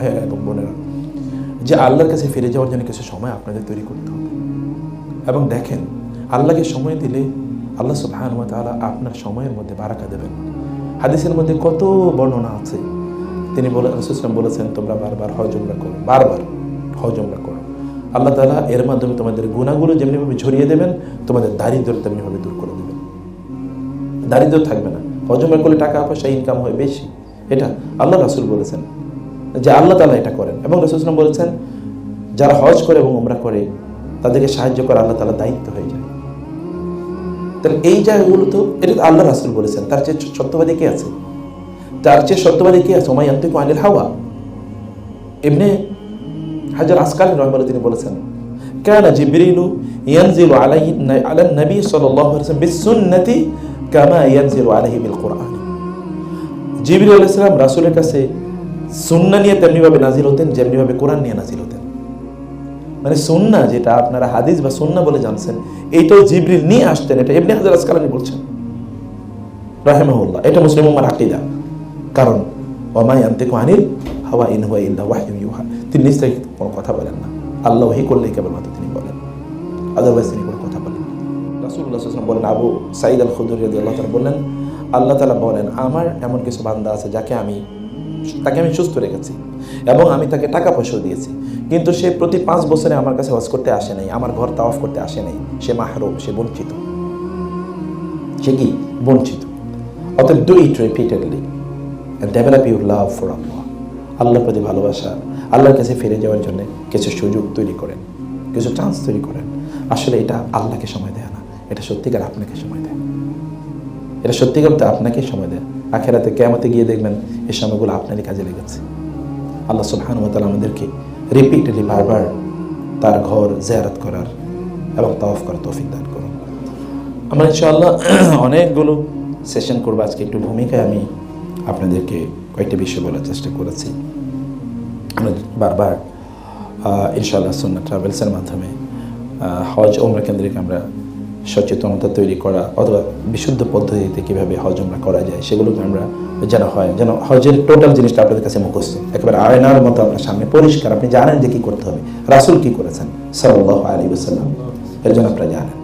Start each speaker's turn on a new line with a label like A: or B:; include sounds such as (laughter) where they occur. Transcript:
A: ভাইয়েরা এবং বোনেরা যে আল্লাহর কাছে ফিরে যাওয়ার জন্য কিছু সময় আপনাদের তৈরি করতে হবে। এবং দেখেন, আল্লাহকে সময় দিলে আল্লাহ সুবহান তাআলা আপনার সময়ের মধ্যে বারাকা দেবেন। হাদিসের মধ্যে কত বর্ণনা আছে। তিনি বলে রসুলাম বলেছেন, তোমরা বারবার হজ উমরা করো, বারবার হজ উমরা করো। আল্লাহ তাআলা এর মাধ্যমে তোমাদের গুণাগুলো যেমনিভাবে ঝরিয়ে দেবেন, তোমাদের দারিদ্র তেমনিভাবে দূর করে দেবেন। দারিদ্র থাকবে না। হজ উমরা করলে টাকা পয়সা ইনকাম হয় বেশি। এটা আল্লাহ রাসুল বলেছেন। যে আল্লাহ তাআলা এটা করেন। এবং রসুলাম বলেছেন, যারা হজ করে এবং উমরা করে, তাদেরকে সাহায্য করা আল্লাহ তাআলা দায়িত্ব হয়ে যায়। তাহলে এই জায়গাগুলো তো এটা আল্লাহ রাসুল বলেছেন, তার চেয়ে সত্যবাদী কে আছে? তার চেয়ে সত্যবাদী কে আছে? ওমাই আন্তিকু আনিল হাওয়া। এমনি হাজার আসকাল রহমাল তিনি বলেছেন, কেন জিবরিলু ইয়ানজিলু আলাইহি আলা নবী সাল্লাল্লাহু আলাইহি বিসুন্নতি কামা ইয়ানজিলু আলাইহি বিল কুরআন। জিবরিল আলাইহিস সালাম রাসূলের কাছে সুন্নাহ নিয়ে তেমনিভাবে নাজিল হতেন, যেমনিভাবে কোরআন নিয়ে নাজিল হতেন। মানে সুন্না যেটা আপনারা হাদিস বা সুন্না বলে জানছেন, এইটাও জিবরিল নিয়ে আসতেন, এটা এমনি হাজার আসকালানি বলছেন। রাহেমাহুল্লাহ, এটা মুসলিম উম্মার আকিদা। কারণ ওমাই আন্তিকু আনিল হাওয়া ইন হুয়া ইল্লা ওয়াহয়ু ইউহা। তিনি নিশ্চয়ই কোনো কথা বলেন না। আল্লাহ ওহি করলেই কেবলমাত্র তিনি বলেন। আদারওয়াইজ তিনি কোনো কথা বলেন সাল্লাল্লাহু বলেন, আবু সাইদ আল খুদরি রাদিয়াল্লাহু তাআলা বললেন আল্লাহ তালা বলেন, আমার এমন কিছু বান্দা আছে যাকে আমি তাকে আমি সুস্থ রেখেছি এবং আমি তাকে টাকা পয়সাও দিয়েছি। কিন্তু সে প্রতি পাঁচ বছরে আমার কাছে হজ করতে আসে নাই, আমার ঘর তাওয়াফ করতে আসে নাই। সে মাহরুম, সে বঞ্চিত। সে কি? বঞ্চিত। অতএব do it repeatedly develop your love for Allah আল্লাহর প্রতি ভালোবাসা, আল্লাহর কাছে ফিরে যাওয়ার জন্য কিছু সুযোগ তৈরি করেন, কিছু চান্স তৈরি করেন। আসলে এটা আল্লাহকে সময় দেয় না, এটা সত্যিকার আপনাকে সময় দেয়। এটা সত্যিকার তো আপনাকে সময় দেয়। আখেরাতে কেমতে গিয়ে দেখবেন এই সময়গুলো আপনারই কাজে লেগেছে। আল্লাহ তাআলা আমাদেরকে রিপিটেডলি বারবার তার ঘর জিয়ারত করার এবং তাওয়াফ করার তৌফিক দান করুন। আমরা ইনশাআল্লাহ (clears throat) অনেকগুলো সেশন করব। আজকে একটু ভূমিকায় আমি আপনাদেরকে কয়েকটি বিষয় বলার চেষ্টা করেছি। আমরা বারবার ইনশাআল্লাহ সুন্না ট্রাভেলসের মাধ্যমে হজ ওমরা কেন্দ্রিক আমরা সচেতনতা তৈরি করা অথবা বিশুদ্ধ পদ্ধতিতে কীভাবে হজ আমরা করা যায়, সেগুলোকে আমরা যেন হয়, যেন হজের টোটাল জিনিসটা আপনাদের কাছে মুখস্থ। একেবারে আয়নার মতো আপনার সামনে পরিষ্কার। আপনি জানেন যে কী করতে হবে। রাসুল কী করেছেন? সাল্লাহ আলী ওসাল্লাম এর জন্য আপনারা জানেন।